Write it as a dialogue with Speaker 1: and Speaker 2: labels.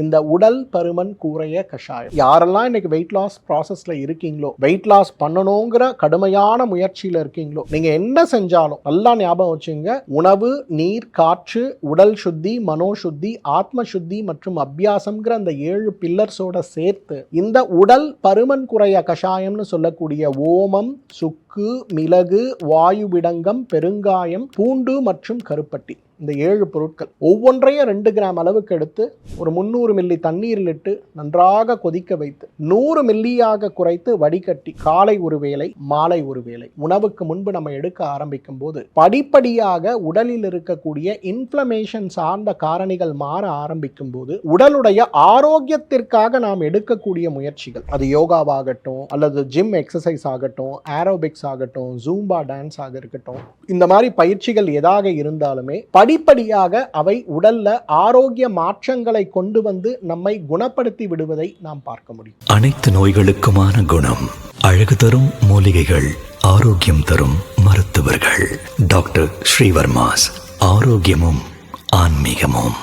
Speaker 1: இந்த உடல் பருமன் கூறைய கஷாயம். யாரெல்லாம் இன்னைக்கு வெயிட் லாஸ் ப்ராசஸ்ல இருக்கீங்களோ வெயிட் லாஸ் பண்ணணுங்கிற கடுமையான முயற்சியில இருக்கீங்களோ நீங்க என்ன செஞ்சாலும் நல்லா ஞாபகம் வச்சுங்க. உணவு நீர் காற்று உடல் சுத்தி மனோ சுத்தி ஆத்ம சுத்தி மற்றும் அபியாசம்ங்கிற அந்த ஏழு பில்லர்ஸோட சேர்த்து இந்த உடல் பருமன் குறைய கஷாயம்னு சொல்லக்கூடிய ஓமம் சுக்கு மிளகு வாயு விடங்கம் பெருங்காயம் பூண்டு மற்றும் கருப்பட்டி. இந்த ஏழு பொருட்கள் ஒவ்வொன்றையும் ரெண்டு கிராம் அளவுக்கு எடுத்து ஒரு முந்நூறு மில்லி தண்ணீரில் இட்டு நன்றாக கொதிக்க வைத்து நூறு மில்லியாக குறைத்து வடிகட்டி காலை ஒரு வேளை மாலை ஒரு வேளை உணவுக்கு முன்பு நம்ம எடுக்க ஆரம்பிக்கும் போது படிப்படியாக உடலில் இருக்கக்கூடிய இன்ஃப்ளமேஷன் சார்ந்த காரணிகள் மாற ஆரம்பிக்கும் போது உடலுடைய ஆரோக்கியத்திற்காக நாம் எடுக்கக்கூடிய முயற்சிகள் அது யோகாவாகட்டும் அல்லது ஜிம் எக்ஸசைஸ் ஆகட்டும் ஏரோபிக்ஸ் ஆகட்டும் ஜூம்பா டான்ஸ் ஆக இருக்கட்டும் இந்த மாதிரி பயிற்சிகள் எதாக இருந்தாலுமே படி படிப்படியாக அவை உடல்ல ஆரோக்கிய மாற்றங்களை கொண்டு வந்து நம்மை குணப்படுத்தி விடுவதை நாம் பார்க்க முடியும்.
Speaker 2: அனைத்து நோய்களுக்குமான குணம் அழகு தரும் மூலிகைகள் ஆரோக்கியம் தரும் மருத்துவர்கள். டாக்டர் ஸ்ரீவர்மாஸ் ஆரோக்கியமும் ஆன்மீகமும்.